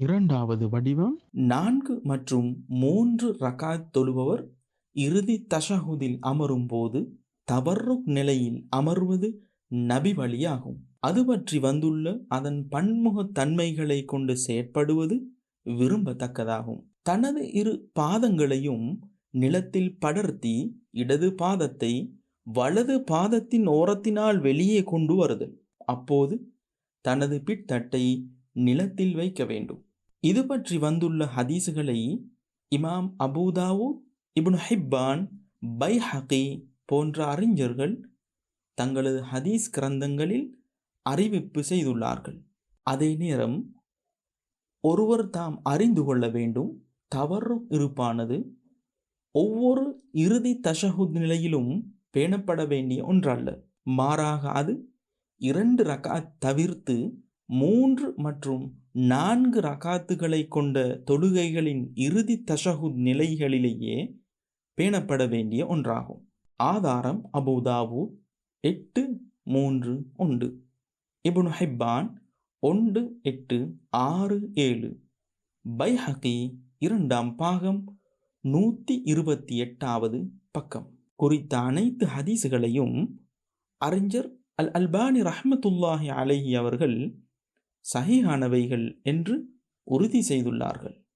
இரண்டாவது வடிவம். நான்கு மற்றும் மூன்று ரகாத் தொழுபவர் இறுதி தஷஹுதில் அமரும் போது தவறுக் நிலையில் அமர்வது நபி வழியாகும். அது பற்றி வந்துள்ள அதன் பன்முகத் தன்மைகளை கொண்டு செயற்படுவது விரும்பத்தக்கதாகும். தனது இரு பாதங்களையும் நிலத்தில் படர்த்தி இடது பாதத்தை வலது பாதத்தின் ஓரத்தினால் வெளியே கொண்டு வருதல். அப்போது தனது பித்தட்டை நிலத்தில் வைக்க வேண்டும். இது பற்றி வந்துள்ள ஹதீஸுகளை இமாம் அபூதாவூத் இப்னு ஹிப்பான் பைஹகி போன்ற அறிஞர்கள் தங்களது ஹதீஸ் கிரந்தங்களில் அறிவிப்பு செய்துள்ளார்கள். அதே நேரம் ஒருவர் தாம் அறிந்து கொள்ள வேண்டும் தவறு இருப்பானது. ஒவ்வொரு இறுதி தஷஹுத் நிலையிலும் பேணப்பட வேண்டிய ஒன்றல்ல. மாறாக அது இரண்டு ரகாத் தவிர்த்து மூன்று மற்றும் நான்கு ரகாத்துகளை கொண்ட தொழுகைகளின் இறுதி தஷஹுத் நிலைகளிலேயே பேணப்பட வேண்டிய ஒன்றாகும். ஆதாரம் அபுதாவு எட்டு மூன்று ஒன்று. இபுனு ஹிப்பான் ஒன்று எட்டு ஆறு ஏழு. பைஹகி இரண்டாம் பாகம் நூற்றி இருபத்தி எட்டாவது பக்கம். குறித்த அனைத்து ஹதீஸுகளையும் அறிஞர் அல் அல்பானி ரஹமத்துல்லாஹி அலஹி அவர்கள் சகிஹானவைகள் என்று உறுதி செய்துள்ளார்கள்.